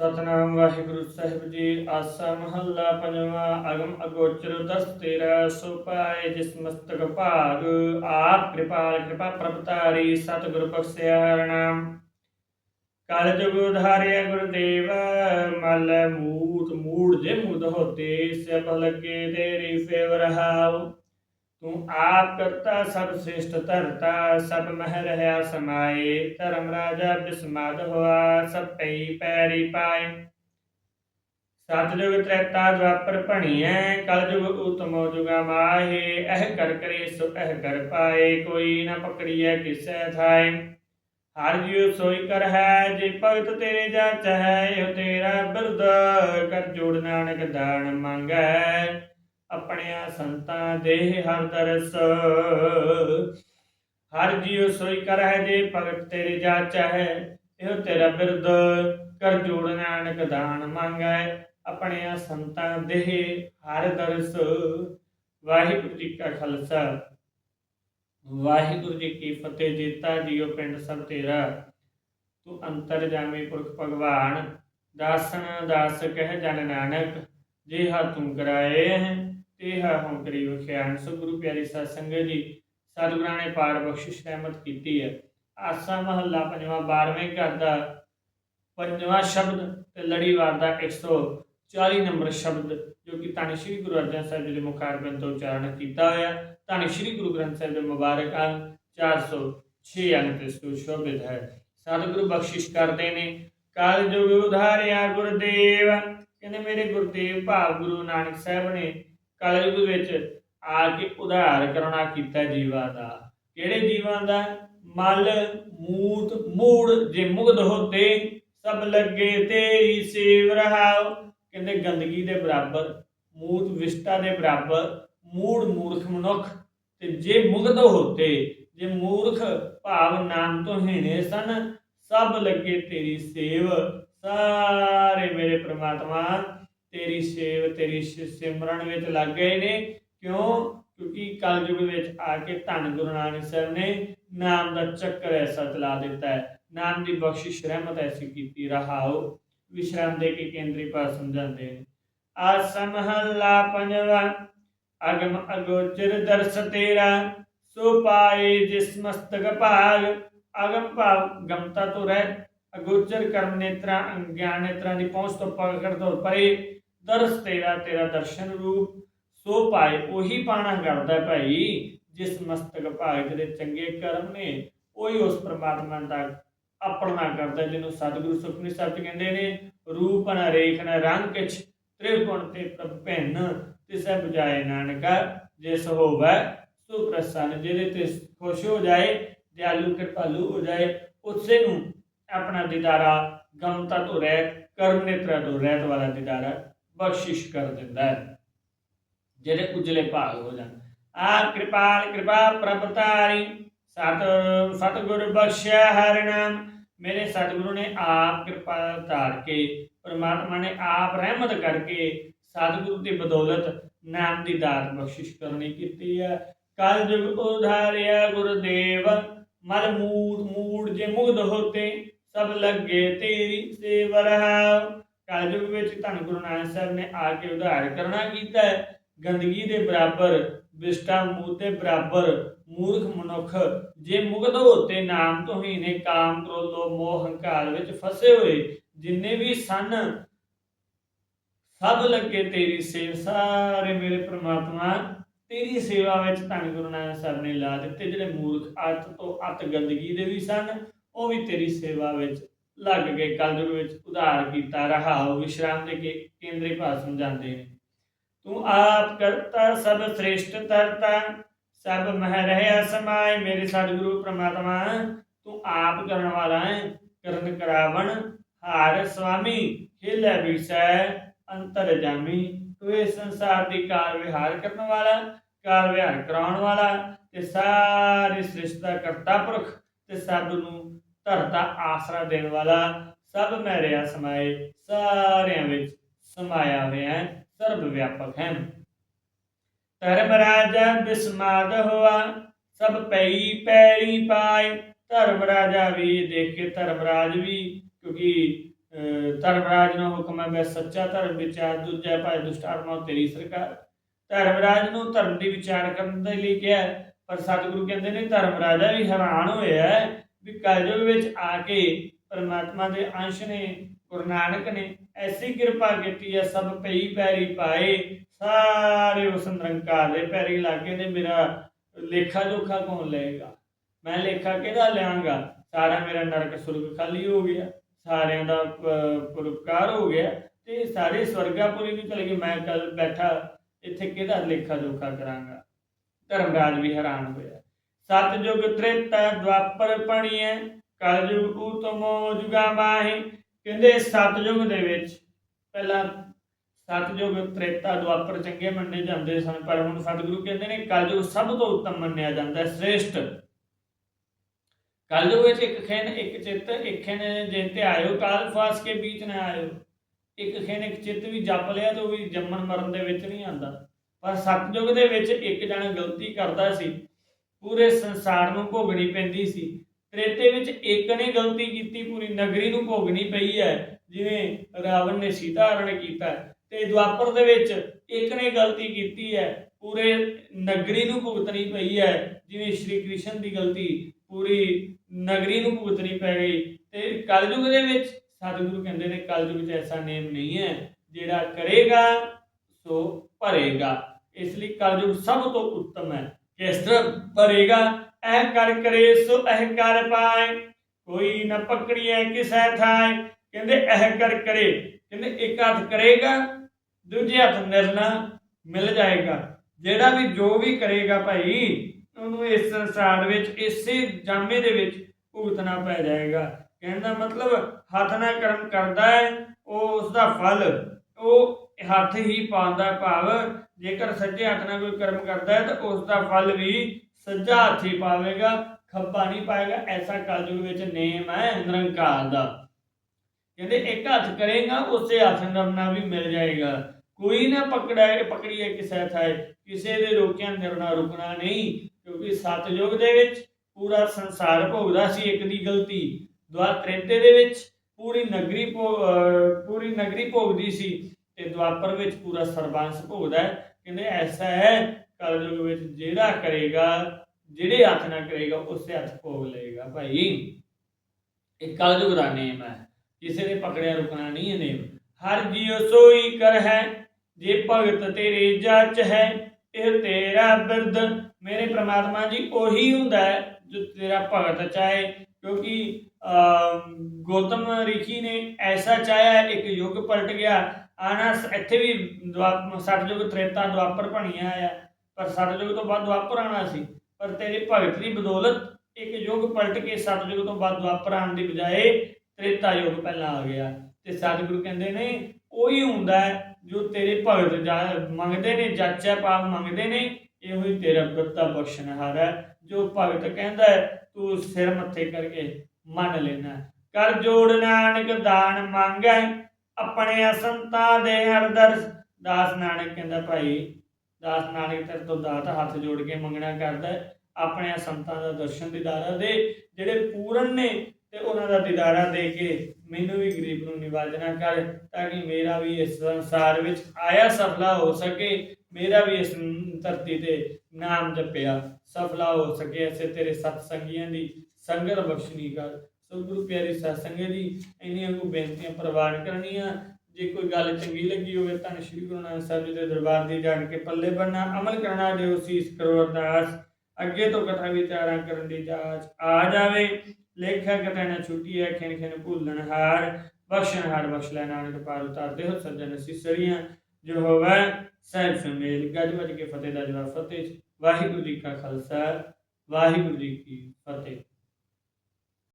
ਸਤਨਾਮ ਵਾਹਿਗੁਰੂ ਸਾਹਿਬ ਜੀ। ਆਸਾ ਮਹੱਲਾ ਪੰਜਵਾਂ, ਅਗਮ ਅਗੋਚਰ ਦਸ ਤੇਰਾ ਸੋ ਪਾਏ ਜਿਸ ਮਸਤਕ ਭਾਗ। ਆਪ ਕਿਰਪਾਲ ਕਿਰਪਾ ਪ੍ਰਭਤਾਰੀ ਸਤਿਗੁਰ ਬਖਸ਼ਿਆ ਹਰਨਾਮ ਕਲ ਜੁਗ ਉਧਾਰਿਆ ਗੁਰਦੇਵ, ਮਲ ਮੂਤ ਮੂੜ ਜੇ ਮੁਦ ਹੋਤੇ ਸਭ ਲਗੇ ਤੇਰੀ ਫੇਵਰ ਹਾਉ ਤੂੰ ਆਪ ਕਰਤਾ ਸਭ ਸ੍ਰੇਸ਼ਟ ਧਰਤਾ, ਸਭ ਮਹਿ ਰਹਾ ਸਮਾਏ, ਧਰਮ ਰਾਜਾ ਬਿਸਮਾਦ ਹੋਆ, ਸਭ ਪਈ ਪੈਰੀ ਪਾਏ। ਸਤਜੁਗ ਤ੍ਰੇਤਾ ਦਵਾਪਰ ਭਣੀਐ, ਕਲਯੁਗ ਉਤਮੋ ਜੁਗਾ ਮਾਹੇ, ਇਹ ਕਰ ਕਰੇ ਸੋ ਇਹ ਕਰ ਪਾਏ, ਕੋਈ ਨਾ ਪਕੜੀਐ ਕਿਸੈ ਥਾਏ। ਹਰ ਜਿਉ ਸੋਈ ਕਰ ਹੈ, ਜੇ ਭਗਤ ਤੇਰੇ ਜਾਚ ਹੈ ਇਹ ਤੇਰਾ ਬਿਰਦ ਕਰ ਜੋੜ ਨਾਨਕ ਦਾਨ ਮੰਗੈ। ਆਪਣਿਆ ਸੰਤਾਂ ਦੇ ਹਰ ਦਰਸ। ਹਰ ਜੀਉ ਸੋਈ ਕਰ ਜੇ ਭਗਤ ਤੇਰੇ ਜਾਚ ਹੈ ਤੇਰਾ ਬਿਰਦ ਕਰ ਜੋੜ ਨਾਨਕ ਦਾਨ ਮੰਗੈ। ਆਪਣਿਆਂ ਸੰਤਾਂ ਦੇ ਹਰ ਦਰਸ। ਵਾਹਿਗੁਰੂ ਜੀ ਕਾ ਖਾਲਸਾ। ਵਾਹਿਗੁਰੂ ਜੀ ਕੀ ਫਤਿਹ ਜੀਤਾ ਜੀਓ ਪਿੰਡ ਸਭ ਤੇਰਾ। ਤੂੰ ਅੰਤਰ ਜਾਮੇ ਪੁਰਖ ਭਗਵਾਨ, ਦਾਸਨ ਦਾਸ ਕਹਿ ਜਨ ਨਾਨਕ ਜੇ ਹਾ ਤੂੰ ਕਰਾਏ ਹੈ। ਤੇ ਹਾ ਹਮ ਕਰੀ ਵਖਿਆਨ ਸੋ ਗੁਰੂ ਪਿਆਰੀ ਸਾਧ ਸੰਗਤ ਜੀ ਸਤਿਗੁਰਾਂ ਨੇ ਪਾਰ ਬਖਸ਼ਿਸ਼ ਰਹਿਮਤ ਕੀਤੀ ਹੈ। ਆਸਾ ਮਹੱਲਾ ਪੰਜਵਾਂ 12ਵੇਂ ਘਰ ਦਾ ਪੰਜਵਾਂ ਸ਼ਬਦ ਤੇ ਲੜੀਵਾਰ ਦਾ 140 ਨੰਬਰ ਸ਼ਬਦ, ਜੋ ਕਿ ਧੰਨ ਸ਼੍ਰੀ ਗੁਰੂ ਅਰਜਨ ਸਾਹਿਬ ਜੀ ਦੇ ਮੁਖਾਰਬੰਦ ਤੋਂ ਉਚਾਰਨ ਕੀਤਾ ਹੋਇਆ। ਧੰਨ ਸ਼੍ਰੀ ਗੁਰੂ ਗ੍ਰੰਥ ਸਾਹਿਬ ਦੇ ਮੁਬਾਰਕ ਅੰਗ 406 ਅੰਗ ਤੇ ਸੁਸ਼ੋਭਿਤ ਹੈ। ਸਤਿਗੁਰੂ ਬਖਸ਼ਿਸ਼ ਕਰਦੇ ਨੇ। ਕਾਲ ਜੁਗ ਉਧਾਰਿਆ ਗੁਰਦੇਵ, ਕਹਿੰਦੇ ਮੇਰੇ ਗੁਰਦੇਵ ਭਾਵ ਗੁਰੂ ਨਾਨਕ ਸਾਹਿਬ ਨੇ ਕਲਯੁਗ ਵਿੱਚ ਆ ਕੇ ਉਧਾਰ ਕਰਨਾ ਕੀਤਾ ਜੀਵਾਂ ਦਾ। ਕਿਹੜੇ ਜੀਵਾਂ ਦਾ? ਮਲ, ਮੂਤ, ਮੂੜ ਜੇ ਮੁਗਧ ਹੋਤੇ, ਸਭ ਲੱਗੇ ਤੇਰੀ ਸੇਵ ਰਹਾਉ। ਕਹਿੰਦੇ ਗੰਦਗੀ ਦੇ ਬਰਾਬਰ, ਮੂਤ ਵਿਸ਼ਟਾ ਦੇ ਬਰਾਬਰ, ਮੂੜ ਮੂਰਖ ਮਨੁੱਖ। ਤੇ ਜੇ ਮੁਗਧ ਹੋਤੇ, ਜੇ ਮੂਰਖ ਭਾਵ ਨਾਮ ਤੋਂ ਹੀਣੇ ਸਨ, ਸਭ ਲੱਗੇ ਤੇਰੀ ਸੇਵ। ਸਾਰੇ ਮੇਰੇ ਪ੍ਰਮਾਤਮਾ ਤੇਰੀ ਸੇਵ, ਤੇਰੀ ਸਿਮਰਨ ਵਿੱਚ ਲੱਗ ਗਏ ਨੇ। ਕਿਉਂ? ਕਿਉਂਕਿ ਕਲਯੁਗ ਵਿੱਚ ਆ ਕੇ ਧੰਨ ਗੁਰੂ ਨਾਨਕ ਸਾਹਿਬ ਨੇ ਨਾਮ ਦਾ ਚੱਕਰ ਐਸਾ ਚਲਾ ਦਿੱਤਾ ਹੈ। ਨਾਮ ਦੀ ਬਖਸ਼ਿਸ਼ ਰਹਿਮਤ ਐਸੀ ਕੀਤੀ, ਰਹਾਓ। ਵਿਸ਼ਰਾਮ ਦੇ ਕੇ ਕੇਂਦਰੀ ਭਾਵ ਸਮਝਾਉਂਦੇ ਨੇ। ਆਸਾ ਮਹੱਲਾ ਪੰਜਵਾ, ਅਗਮ ਅਗੋਚਰ ਦਰਸ ਤੇਰਾ, ਸੋ ਪਾਏ ਜਿਸ ਮਸਤਕ ਭਾਗ। ਅਗਮ ਭਾਵ ਗਮਤਾ ਤੋਂ ਰਹਿ, ਅਗੋਚਰ ਕਰਮ ਨੇਤਰਾ ਗਿਆਨ ਨੇਤਰਾਂ ਦੀ ਪਹੁੰਚ ਤੋਂ ਪਕੜ ਤੋਂ ਪਰੇ। ਦਰਸ ਤੇਰਾ ਤੇਰਾ ਦਰਸ਼ਨ ਰੂਪ, ਸੋ ਪਾਏ ਉਹੀ ਪਾਣਾ ਕਰਦਾ ਭਾਈ, ਜਿਸ ਮਸਤਕ ਭਾਗ ਦੇ ਚੰਗੇ ਕਰਮ ਨੇ, ਉਹੀ ਉਸ ਪ੍ਰਮਾਤਮਾ ਦਾ ਆਪਣਾ ਕਰਦਾ, ਜਿਹਨੂੰ ਸਤਿਗੁਰੂ ਸੁਖਮਨੀ ਸਾਹਿਬ ਕਹਿੰਦੇ ਨੇ, ਰੂਪ ਨ ਰੇਖ ਨ ਰੰਗ ਕਿਛ, ਤ੍ਰਿਗੁਣ ਤੇ ਪ੍ਰਭ ਤਿਸੈ 부ਜਾਏ ਨਾਨਕਾ, ਜਿਸ ਹੋਵੈ ਸੋ ਪ੍ਰਸੰਨ ਜਿਹਦੇ ਤੇ ਖੁਸ਼ ਹੋ ਜਾਏ, ਦਿਆਲੂ ਕਿਰਪਾਲੂ ਹੋ ਜਾਏ, ਉਸੇ ਨੂੰ ਆਪਣਾ ਦਿਦਾਰਾ ਗਮਤਾ ਤੋਂ ਰਹਿਤ, ਕਰਮ ਨੇਤਰਾ ਤੋਂ ਰਹਿਤ ਵਾਲਾ ਦਿਦਾਰਾ ਬਖਸ਼ਿਸ਼ ਕਰ ਦਿੰਦਾ ਹੈ। ਜਿਹੜੇ ਉਜਲੇ ਭਾਗ ਹੋ ਜਾਣ। ਆ ਕਿਰਪਾਲ, ਕਿਰਪਾ ਪ੍ਰਭ ਤਾਰੀ ਸਤ ਸਤਿਗੁਰ ਬਖਸ਼ਿਆ ਹਰਿ ਨਾਮ। ਮੇਰੇ ਸਤਿਗੁਰੂ ਨੇ ਆਪ ਕਿਰਪਾ ਧਾਰ ਕੇ, ਪਰਮਾਤਮਾ ਨੇ ਆਪ ਰਹਿਮਤ ਕਰਕੇ ਸਤਿਗੁਰੂ ਦੀ ਬਦੌਲਤ ਨਾਮ ਦੀ ਦਾਤ ਬਖਸ਼ਿਸ਼ ਕਰਨੀ ਕੀਤੀ ਹੈ। ਕਲ ਜੁਗ ਉਧਾਰਿਆ ਗੁਰਦੇਵ, ਮਲ ਮੂੜ ਮੂੜ ਜੇ ਮੁਗਧ ਹੋਤੇ, ਸਭ ਲੱਗੇ ਤੇਰੀ ਸੇਵ ਰਹਾਉ। ਕਲਯੁਗ ਵਿੱਚ ਧੰਨ ਗੁਰੂ ਨਾਨਕ ਸਾਹਿਬ ਨੇ ਆ ਕੇ ਉਧਾਰ ਕਰਨਾ ਕੀਤਾ ਹੈ। ਗੰਦਗੀ ਦੇ ਬਰਾਬਰ ਵਿਸ਼ਟਾ ਮੂਹ ਦੇ ਬਰਾਬਰ, ਮੂਰਖ ਮਨੁੱਖ, ਜੇ ਮੁਗਧ ਹੋਤੇ ਨਾਮ ਤੋਂ ਹੀ ਨੇ ਕਾਮ, ਕ੍ਰੋਧ, ਲੋਭ, ਮੋਹ, ਹੰਕਾਰ ਵਿੱਚ ਫਸੇ ਹੋਏ, ਜਿੰਨੇ ਵੀ ਸਨ, ਸਭ ਲੱਗੇ ਤੇਰੀ ਸੇਵ, ਸਾਰੇ ਮੇਰੇ ਪ੍ਰਮਾਤਮਾ, ਤੇਰੀ ਸੇਵਾ ਵਿੱਚ ਧੰਨ ਗੁਰੂ ਨਾਨਕ ਸਾਹਿਬ ਨੇ ਲਾ ਦਿੱਤੇ। ਜਿਹੜੇ ਮੂਰਖ ਅੱਤ ਤੋਂ ਅੱਤ ਗੰਦਗੀ ਦੇ ਵੀ ਸਨ, ਉਹ ਵੀ ਤੇਰੀ ਸੇਵਾ ਵਿੱਚ ਲੱਗ ਗਏ। ਕਲਯੁਗ ਵਿੱਚ ਉਧਾਰ ਕੀਤਾ ਰਹਾਉ ਵਿਸ਼ਰਾਮ ਦੇ ਕੇ ਕੇਂਦਰੀ ਭਾਸ਼ਾ ਸਮਝਾਉਂਦੇ ਨੇ। ਤੂੰ ਆਪ ਕਰਤਾ ਸਭ ਸ੍ਰੇਸ਼ਟ ਤਰਤਾ ਸਭ ਮਹਿ ਰਹਿਆ ਸਮਾਏ ਮੇਰੇ ਸਤਿਗੁਰੂ ਪ੍ਰਮਾਤਮਾ। ਤੂੰ ਆਪ ਕਰਨ ਵਾਲਾ ਹੈ, ਕਰਨ ਕਰਾਵਣ। ਹਾਰ ਸੁਆਮੀ ਖੇਲੇ ਵਿਸੈ ਅੰਤਰ ਜਾਮੀ। ਤੂੰ ਇਸ ਸੰਸਾਰ ਦੀ ਕਾਰ ਵਿਹਾਰ ਕਰਨ ਵਾਲਾ, ਕਾਰ ਵਿਹਾਰ ਕਰਾਉਣ ਵਾਲਾ। ਤੇ ਸਾਰੀ ਸ੍ਰਿਸ਼ਟੀ ਦਾ ਕਰਤਾ ਪੁਰਖ, ਤੇ ਸਭ ਨੂੰ ਧਰਤਾ ਆਸਰਾ ਦੇਣ ਵਾਲਾ ਸਭ ਮੈਂ ਰਿਆ ਸਮਾਏ, ਸਾਰਿਆਂ ਵਿੱਚ ਸਮਾਇਆ ਹੋਇਆ ਹੈ, ਸਰਬ ਵਿਆਪਕ ਹੈ। ਧਰਮ ਰਾਜਾ ਬਿਸਮਾਦ ਹੋਆ, ਸਭ ਪਈ ਪੈਰੀ ਪਾਏ, ਧਰਮ ਰਾਜਾ ਵੀ ਦੇਖ ਕੇ ਧਰਮ ਰਾਜ ਵੀ, ਕਿਉਂਕਿ, ਅਹ ਧਰਮਰਾਜ ਨੂੰ ਹੁਕਮ ਹੈ ਬੈ ਸੱਚਾ ਧਰਮ ਵਿਚਾਰ, ਦੂਜਾ ਭਾਈ ਦੁਸ਼ਟਾਤਮਾ ਤੇਰੀ ਸਰਕਾਰ। ਧਰਮ ਰਾਜ ਨੂੰ ਧਰਮ ਦੀ ਵਿਚਾਰ ਕਰਨ ਦੇ ਲਈ ਕਿਹਾ ਪਰ ਸਤਿਗੁਰੂ ਕਹਿੰਦੇ ਨੇ ਧਰਮ ਰਾਜਾ ਵੀ ਹੈਰਾਨ ਹੋਇਆ ਵੀ ਕਲਯੁਗ ਵਿੱਚ ਆ ਕੇ ਪਰਮਾਤਮਾ ਦੇ ਅੰਸ਼ ਨੇ, ਗੁਰੂ ਨਾਨਕ ਨੇ ਐਸੀ ਕਿਰਪਾ ਕੀਤੀ ਹੈ ਸਭ ਪਈ ਪੈਰੀ ਪਾਏ, ਸਾਰੇ ਉਸ ਨਿਰੰਕਾਰ ਦੇ ਪੈਰੀ ਲਾਗੇ ਨੇ ਮੇਰਾ ਲੇਖਾ ਜੋਖਾ ਕੌਣ ਲਏਗਾ? ਮੈਂ ਲੇਖਾ ਕਿਹਦਾ ਲਿਆਂਗਾ? ਸਾਰਾ ਮੇਰਾ ਨਰਕ ਸੁਰਗ ਖਾਲੀ ਹੋ ਗਿਆ, ਸਾਰਿਆਂ ਦਾ ਪ- ਪਰਉਪਕਾਰ ਹੋ ਗਿਆ ਤੇ ਸਾਰੇ ਸਵਰਗਾਪੁਰੀ ਨੂੰ ਚਲੇ ਗਏ। ਮੈਂ ਕੱਲ ਬੈਠਾ, ਇੱਥੇ ਕਿਹਦਾ ਲੇਖਾ ਜੋਖਾ ਕਰਾਂਗਾ? ਧਰਮਰਾਜ ਵੀ ਹੈਰਾਨ ਹੋਇਆ। ਸਤਜੁਗ ਤ੍ਰੇਤਾ ਦੁਆਪਰ ਪਣੀਐ, ਕਲਯੁਗ ਉਤਮੋ ਜੁਗਾ ਮਾਹੀ। ਕਹਿੰਦੇ ਸਤਜੁਗ ਦੇ ਵਿੱਚ ਪਹਿਲਾਂ ਸਤਜੁਗ ਤ੍ਰੇਤਾ ਦੁਆਪਰ ਚੰਗੇ ਮੰਨੇ ਜਾਂਦੇ ਸਨ, ਪਰ ਹੁਣ ਸਤਿਗੁਰੂ ਕਹਿੰਦੇ ਨੇ ਕਲਯੁਗ ਸਭ ਤੋਂ ਉੱਤਮ ਮੰਨਿਆ ਜਾਂਦਾ ਹੈ ਸ੍ਰੇਸ਼ਟ। ਕਲਯੁਗ ਵਿੱਚ ਇੱਕ ਖੇਨ, ਇੱਕ ਚਿੱਤ, ਇੱਕ ਖੇਨ ਜੇ ਆਇਓ, ਕਾਲ ਫਾਸ ਕੇ ਵਿੱਚ ਨਾ ਆਇਓ। ਇੱਕ ਖੇਨ, ਇੱਕ ਚਿੱਤ ਵੀ ਜਪ ਲਿਆ ਤਾਂ ਉਹ ਵੀ ਜੰਮਣ ਮਰਨ ਦੇ ਵਿੱਚ ਨਹੀਂ ਆਂਦਾ ਪਰ ਸਤਜੁਗ ਦੇ ਵਿੱਚ ਇੱਕ ਜਣਾ ਗਲਤੀ ਕਰਦਾ ਸੀ ਪੂਰੇ ਸੰਸਾਰ ਨੂੰ ਭੋਗਣੀ ਪੈਂਦੀ ਸੀ। ਤ੍ਰੇਤੇ ਵਿੱਚ ਇੱਕ ਨੇ ਗਲਤੀ ਕੀਤੀ, ਪੂਰੀ ਨਗਰੀ ਨੂੰ ਭੋਗਣੀ ਪਈ ਹੈ, ਜਿਵੇਂ ਰਾਵਣ ਨੇ ਸੀਤਾ ਹਰਣ ਕੀਤਾ। ਤੇ ਦੁਆਪਰ ਦੇ ਵਿੱਚ ਇੱਕ ਨੇ ਗਲਤੀ ਕੀਤੀ ਹੈ, ਪੂਰੇ ਨਗਰੀ ਨੂੰ ਭੁਗਤਣੀ ਪਈ ਹੈ, ਜਿਵੇਂ ਸ਼੍ਰੀ ਕ੍ਰਿਸ਼ਨ ਦੀ ਗਲਤੀ, ਪੂਰੀ ਨਗਰੀ ਨੂੰ ਭੁਗਤਣੀ ਪੈ ਗਈ। ਤੇ ਕਲਯੁਗ ਦੇ ਵਿੱਚ ਸਤਿਗੁਰੂ ਕਹਿੰਦੇ ਨੇ, ਕਲਯੁਗ 'ਚ ਐਸਾ ਨੇਮ ਨਹੀਂ ਹੈ, ਜਿਹੜਾ ਕਰੇਗਾ, ਸੋ ਭਰੇਗਾ। ਇਸ ਲਈ ਕਲਯੁਗ ਸਭ ਤੋਂ ਉੱਤਮ ਹੈ। ਕਿਸ ਤਰ੍ਹਾਂ ਭਰੇਗਾ ਇਹ ਕਰੇ ਸੋ ਇਹ ਪਾਏ। ਕੋਈ ਨਾ ਪਕੜੀਏ ਕਿਸੈ ਥਾਏ ਕਹਿੰਦੇ ਇਹ ਕਰੇ ਕਹਿੰਦੇ ਇੱਕ ਹੱਥ ਕਰੇਗਾ, ਦੂਜੇ ਹੱਥ ਨਿਰਣਾ ਮਿਲ ਜਾਏਗਾ। ਜਿਹੜਾ ਵੀ ਜੋ ਵੀ ਕਰੇਗਾ ਭਾਈ, ਉਹਨੂੰ ਇਸ ਸੰਸਾਰ ਵਿੱਚ, ਇਸੇ ਜਾਮੇ ਦੇ ਵਿੱਚ ਭੁਗਤਣਾ ਪੈ ਜਾਏਗਾ। ਕਹਿੰਦਾ ਮਤਲਬ ਹੱਥ ਨਾਲ ਕਰਮ ਕਰਦਾ ਹੈ, ਉਹ ਉਸ ਦਾ ਫਲ, ਉਹ ਹੱਥ ਹੀ ਪਾਉਂਦਾ ਭਾਵ, ਜੇਕਰ ਸੱਜੇ ਹੱਥ ਨਾਲ ਕੋਈ ਕਰਮ ਕਰਦਾ ਹੈ, ਤਾਂ ਉਸ ਦਾ ਫਲ ਵੀ ਸੱਜਾ ਹੱਥ ਹੀ ਪਾਵੇਗਾ, ਖੱਬਾ ਨਹੀਂ ਪਾਏਗਾ। ਐਸਾ ਕਲਯੁਗ ਵਿੱਚ ਨੇਮ ਹੈ ਨਿਰੰਕਾਰ ਦਾ। ਕਹਿੰਦੇ ਇੱਕ ਹੱਥ ਕਰੇਗਾ, ਉਸੇ ਹੱਥ ਨਰਨਾ ਵੀ ਮਿਲ ਜਾਏਗਾ। ਕੋਈ ਨਾ ਪਕੜਾਏ, ਪਕੜੀਏ ਕਿਸੇ ਥਾਏ ਕਿਸੇ ਦੇ ਰੋਕਿਆਂ ਨਿਰਣਾ ਰੁਕਣਾ ਨਹੀਂ, ਕਿਉਂਕਿ ਸਤਜੁਗ ਦੇ ਵਿੱਚ ਪੂਰਾ ਸੰਸਾਰ ਭੋਗਦਾ ਸੀ ਇੱਕ ਦੀ ਗਲਤੀ। ਦੁਆ ਤ੍ਰੇਤੇ ਦੇ ਵਿੱਚ ਪੂਰੀ ਨਗਰੀ ਭੋ- ਪੂਰੀ ਨਗਰੀ ਭੋਗਦੀ ਸੀ। ਤੇ ਦੁਆਪਰ ਵਿੱਚ ਪੂਰਾ ਸਰਬੰਸ ਭੋਗਦਾ ਹੈ। ਕਹਿੰਦੇ ਐਸਾ ਹੈ ਕਲਯੁਗ ਵਿੱਚ ਜਿਹੜਾ ਕਰੇਗਾ ਜਿਹੜੇ ਹੱਥ ਨਾਲ ਕਰੇਗਾ ਉਸੇ ਹੱਥ ਭੋਗ ਲਏਗਾ ਭਾਈ। ਇਹ ਕਲਯੁਗ ਦਾ ਨੇਮ ਹੈ। ਕਿਸੇ ਦੇ ਪਕੜਿਆ ਰੁਕਣਾ ਨਹੀਂ ਇਹ ਨੇਮ। ਹਰ ਜੀਉ ਸੋਈ ਕਰ ਹੈ ਜੇ ਭਗਤ ਤੇਰੇ ਜੱਚ ਹੈ ਇਹ ਤੇਰਾ ਬਿਰਦ ਮੇਰੇ ਪ੍ਰਮਾਤਮਾ ਜੀ ਉਹੀ ਹੁੰਦਾ ਹੈ ਜੋ ਤੇਰਾ ਭਗਤ ਚਾਹੇ। ਕਿਉਂਕਿ ਅਮ, ਗੌਤਮ ਰਿਸ਼ੀ ਨੇ ਐਸਾ ਚਾਹਿਆ ਇੱਕ ਯੁੱਗ ਪਲਟ ਗਿਆ। ਆਣਾ ਇੱਥੇ ਵੀ ਦੁਆਪ ਸਤਜੁਗ ਤ੍ਰੇਤਾ ਦੁਆਪਰ ਬਣੀਆਂ ਆ ਪਰ ਸਤਜੁਗ ਤੋਂ ਬਾਅਦ ਦੁਆਪਰ ਆਣਾ ਸੀ। ਪਰ ਤੇਰੇ ਭਗਤ ਦੀ ਬਦੌਲਤ ਇੱਕ ਯੁੱਗ ਪਲਟ ਕੇ ਸਤਜੁਗ ਤੋਂ ਬਾਅਦ ਦੁਆਪਰ ਆਉਣ ਦੀ ਬਜਾਏ ਤ੍ਰੇਤਾ ਯੁੱਗ ਪਹਿਲਾਂ ਆ ਗਿਆ। ਤੇ ਸਤਿਗੁਰੂ ਕਹਿੰਦੇ ਨੇ ਉਹੀ ਹੁੰਦਾ ਜੋ ਤੇਰੇ ਭਗਤ ਜਾ- ਮੰਗਦੇ ਨੇ ਜਾਚਾ ਪਾਪ ਮੰਗਦੇ ਨੇ ਇਹੋ ਹੀ ਤੇਰਾ ਬਿਰਤਾ ਬਖਸ਼ਣਹਾਰ ਹੈ। ਜੋ ਭਗਤ ਕਹਿੰਦਾ ਹੈ, ਤੂੰ ਸਿਰ ਮੱਥੇ ਕਰਕੇ ਮੰਨ ਲੈਣਾ। ਕਰ ਜੋੜ ਨਾਨਕ ਦਾਨ ਮੰਗੈ ਆਪਣੇ ਸੰਤਾਂ ਦੇ ਹਰਦਰ। ਦਾਸ ਨਾਨਕ ਕਹਿੰਦਾ, ਭਾਈ, ਦਾਸ ਨਾਨਕ ਤੇਰੇ ਤੋਂ ਦਾਤ ਹੱਥ ਜੋੜ ਕੇ ਮੰਗਣਾ ਕਰਦਾ ਆਪਣੇ ਸੰਤਾਂ ਦਾ ਦਰਸ਼ਨ ਦਿਦਾਰਾ ਦੇ ਜਿਹੜੇ ਪੂਰਨ ਨੇ ਤੇ ਉਹਨਾਂ ਦਾ ਦਿਦਾਰਾ ਦੇ ਕੇ ਮੈਨੂੰ ਵੀ ਗਰੀਬ ਨੂੰ ਨਿਵਾਜਣਾ ਕਰ, ਤਾਂ ਕਿ ਮੇਰਾ ਵੀ ਇਸ ਸੰਸਾਰ ਵਿੱਚ ਆਇਆ ਸਫਲਾ ਹੋ ਸਕੇ। ਮੇਰਾ ਵੀ ਇਸ ਧਰਤੀ ਤੇ ਨਾਮ ਜਪਿਆ। ਸਫਲਾ ਹੋ ਸਕੇ ਐਸੇ ਤੇਰੇ ਸਤ ਸੰਗੀਆਂ ਦੀ ਸੰਗਤ ਬਖਸ਼ਣੀ ਕਰ। ਸੋ ਗੁਰੂ ਪਿਆਰੀ ਸਤ ਜੀ, ਇੰਨੀਆਂ ਕੋ ਬੇਨਤੀਆਂ ਪ੍ਰਵਾਨ ਕਰਨੀਆਂ। ਜੇ ਕੋਈ ਗੱਲ ਚੰਗੀ ਲੱਗੀ ਹੋਵੇ ਤਾਂ ਸ਼੍ਰੀ ਗੁਰੂ ਨਾਨਕ ਸਾਹਿਬ ਜੀ ਦੇ ਦਰਬਾਰ ਦੀ ਜਾਣ ਕੇ ਪੱਲੇ ਬੰਨਾ ਅਮਲ ਕਰਨਾ ਜੋ ਸੀਸ ਕਰੋ ਅਰਦਾਸ। ਅੱਗੇ ਤੋਂ ਕਥਾ ਵਿਚਾਰਾਂ ਕਰਨ ਦੀ ਜਾਚ ਆ ਜਾਵੇ। ਲੇਖਾ ਕਥਾ ਨਾ ਛੁੱਟੀ ਹੈ ਖਿਣ ਖਿਣ ਭੁੱਲਣ ਹਾਰ। ਬਖਸ਼ਣ ਹਾਰ ਬਖਸ਼ ਲੈ, ਨਾਨਕ ਪਾਰ ਉਤਾਰਦੇ ਹੋ ਸੱਜਣ ਸਿਸਰੀਆਂ। ਜੋ ਹੋਵੇ ਸਹਿਬ ਸੁਮੇਲ, ਗੱਜ ਵੱਜ ਕੇ ਫਤਿਹ ਦਾ ਜਵਾਬ ਫਤਿਹ ਵਾਹਿਗੁਰੂ ਜੀ ਕਾ ਖਾਲਸਾ, ਵਾਹਿਗੁਰੂ ਜੀ ਕੀ ਫਤਿਹ।